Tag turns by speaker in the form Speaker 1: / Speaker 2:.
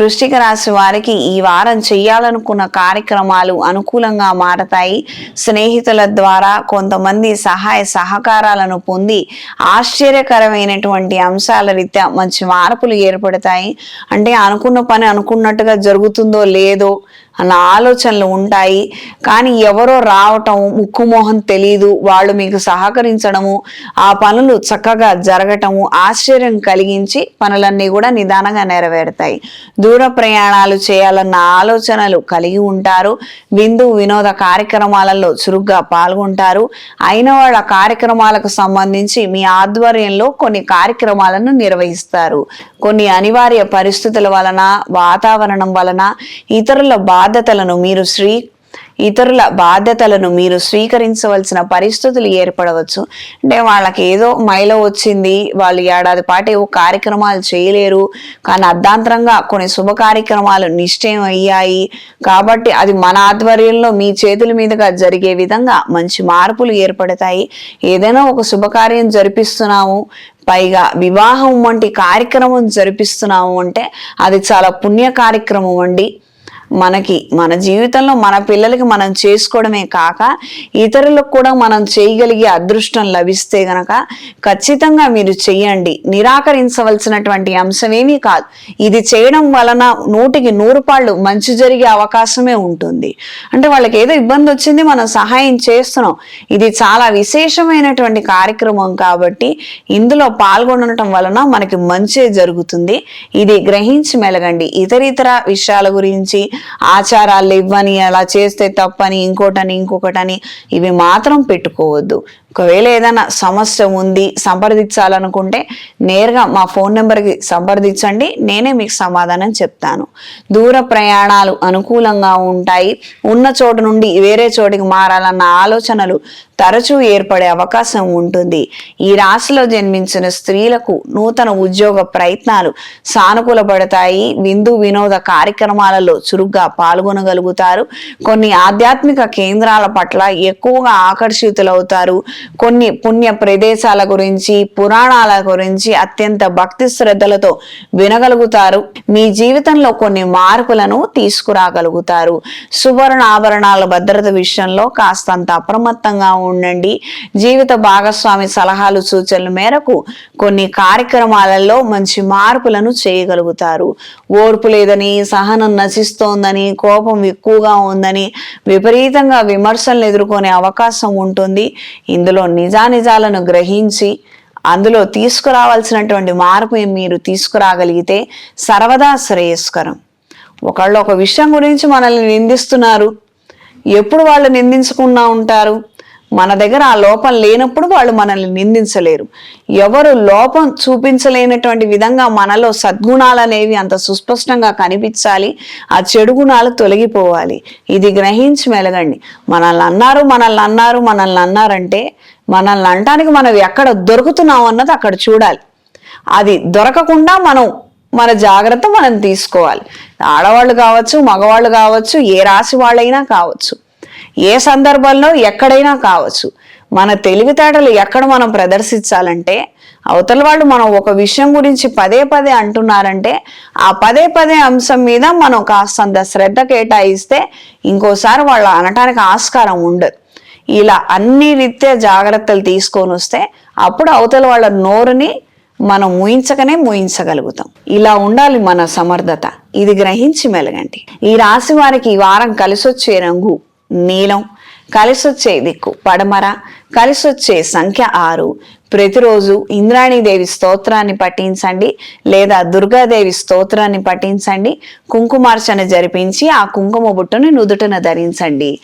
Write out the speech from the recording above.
Speaker 1: వృష్టిక రాశి వారికి ఈ వారం చేయాలనుకున్న కార్యక్రమాలు అనుకూలంగా మారతాయి. స్నేహితుల ద్వారా కొంతమంది సహాయ సహకారాలను పొంది ఆశ్చర్యకరమైనటువంటి అంశాల రీత్యా మంచి మార్పులు ఏర్పడతాయి. అంటే అనుకున్న పని అనుకున్నట్టుగా జరుగుతుందో లేదో అన్న ఆలోచనలు ఉంటాయి. కానీ ఎవరో రావటం ముక్కుమోహం తెలియదు వాళ్ళు మీకు సహకరించడము ఆ పనులు చక్కగా జరగటము ఆశ్చర్యం కలిగించి పనులన్నీ కూడా నిదానంగా నెరవేరుతాయి. దూర ప్రయాణాలు చేయాలన్న ఆలోచనలు కలిగి ఉంటారు. విందు వినోద కార్యక్రమాలలో చురుగ్గా పాల్గొంటారు. అయిన వాళ్ళ కార్యక్రమాలకు సంబంధించి మీ ఆధ్వర్యంలో కొన్ని కార్యక్రమాలను నిర్వహిస్తారు. కొన్ని అనివార్య పరిస్థితుల వలన వాతావరణం వలన ఇతరుల బాధ్యతలను మీరు శ్రీ ఇతరుల బాధ్యతలను మీరు స్వీకరించవలసిన పరిస్థితులు ఏర్పడవచ్చు. అంటే వాళ్ళకి ఏదో మైలో వచ్చింది వాళ్ళు ఏడాది పాటు ఏవో కార్యక్రమాలు చేయలేరు కానీ అర్ధాంతరంగా కొన్ని శుభ కార్యక్రమాలు నిశ్చయం అయ్యాయి. కాబట్టి అది మన ఆధ్వర్యంలో మీ చేతుల మీదుగా జరిగే విధంగా మంచి మార్పులు ఏర్పడతాయి. ఏదైనా ఒక శుభకార్యం జరిపిస్తున్నాము పైగా వివాహం వంటి కార్యక్రమం జరిపిస్తున్నాము అంటే అది చాలా పుణ్య కార్యక్రమం అండి. మనకి మన జీవితంలో మన పిల్లలకి మనం చేసుకోవడమే కాక ఇతరులకు కూడా మనం చేయగలిగే అదృష్టం లభిస్తే గనక ఖచ్చితంగా మీరు చెయ్యండి నిరాకరించవలసినటువంటి అంశమేమీ కాదు. ఇది చేయడం వలన నూటికి నూరు పాళ్ళు మంచి జరిగే అవకాశమే ఉంటుంది. అంటే వాళ్ళకి ఏదో ఇబ్బంది వచ్చింది మనం సహాయం చేస్తున్నాం. ఇది చాలా విశేషమైనటువంటి కార్యక్రమం కాబట్టి ఇందులో పాల్గొనడం వలన మనకి మంచి జరుగుతుంది. ఇది గ్రహించి మెలగండి. ఇతర ఇతర విషయాల గురించి ఆచారాలు ఇవ్వని అలా చేస్తే తప్పని ఇంకోటని ఇంకొకటని ఇవి మాత్రం పెట్టుకోవద్దు. ఒకవేళ ఏదైనా సమస్య ఉంది సంప్రదించాలనుకుంటే నేరుగా మా ఫోన్ నెంబర్కి సంప్రదించండి నేనే మీకు సమాధానం చెప్తాను. దూర ప్రయాణాలు అనుకూలంగా ఉంటాయి ఉన్న చోటు నుండి వేరే చోటికి మారాలన్న ఆలోచనలు తరచూ ఏర్పడే అవకాశం ఉంటుంది. ఈ రాశిలో జన్మించిన స్త్రీలకు నూతన ఉద్యోగ ప్రయత్నాలు సానుకూలపడతాయి విందు వినోద కార్యక్రమాలలో చురుగ్గా పాల్గొనగలుగుతారు కొన్ని ఆధ్యాత్మిక కేంద్రాల పట్ల ఎక్కువగా ఆకర్షితులవుతారు కొన్ని పుణ్య ప్రదేశాల గురించి పురాణాల గురించి అత్యంత భక్తి శ్రద్ధలతో వినగలుగుతారు. మీ జీవితంలో కొన్ని మార్పులను తీసుకురాగలుగుతారు. సువర్ణ ఆభరణాల భద్రత విషయంలో కాస్తంత అప్రమత్తంగా ఉండండి. జీవిత భాగస్వామి సలహాలు సూచనల మేరకు కొన్ని కార్యక్రమాలలో మంచి మార్పులను చేయగలుగుతారు. ఓర్పు లేదని సహనం నశిస్తోందని కోపం ఎక్కువగా ఉందని విపరీతంగా విమర్శలను ఎదుర్కొనే అవకాశం ఉంటుంది. ఇందులో నిజానిజాలను గ్రహించి అందులో తీసుకురావాల్సినటువంటి మార్పు మీరు తీసుకురాగలిగితే సర్వదా శ్రేయస్కరం. ఒకళ్ళు ఒక విషయం గురించి మనల్ని నిందిస్తున్నారు. ఎప్పుడు వాళ్ళు నిందించకుండా ఉంటారు? మన దగ్గర ఆ లోపం లేనప్పుడు వాళ్ళు మనల్ని నిందించలేరు. ఎవరు లోపం చూపించలేనటువంటి విధంగా మనలో సద్గుణాలు అనేవి అంత సుస్పష్టంగా కనిపించాలి. ఆ చెడు గుణాలు తొలగిపోవాలి. ఇది గ్రహించి మెలగండి. మనల్ని అన్నారు మనల్ని అన్నారు మనల్ని అన్నారంటే మనల్ని అనటానికి మనం ఎక్కడ దొరుకుతున్నాం అన్నది అక్కడ చూడాలి. అది దొరకకుండా మనం మన జాగ్రత్త మనం తీసుకోవాలి. ఆడవాళ్ళు కావచ్చు మగవాళ్ళు కావచ్చు ఏ రాశి వాళ్ళైనా కావచ్చు. ఏ సందర్భంలో ఎక్కడైనా కావచ్చు. మన తెలివితేటలు ఎక్కడ మనం ప్రదర్శించాలంటే అవతల వాళ్ళు మనం ఒక విషయం గురించి పదే పదే అంటున్నారంటే ఆ పదే పదే అంశం మీద మనం కాస్తంత శ్రద్ధ కేటాయిస్తే ఇంకోసారి వాళ్ళు అనటానికి ఆస్కారం ఉండదు. ఇలా అన్ని రీత్యా జాగ్రత్తలు తీసుకొని వస్తే అప్పుడు అవతల వాళ్ళ నోరుని మనం ముయించకనే ముయించగలుగుతాం. ఇలా ఉండాలి మన సమర్థత. ఇది గ్రహించి మెలగండి. ఈ రాశి వారికి ఈ వారం కలిసొచ్చే రంగు నీలం. కలిసొచ్చే దిక్కు పడమర. కలిసొచ్చే సంఖ్య ఆరు. ప్రతిరోజు ఇంద్రాణీదేవి స్తోత్రాన్ని పఠించండి లేదా దుర్గాదేవి స్తోత్రాన్ని పఠించండి. కుంకుమార్చన జరిపించి ఆ కుంకుమ బుట్టను నుదుటన ధరించండి.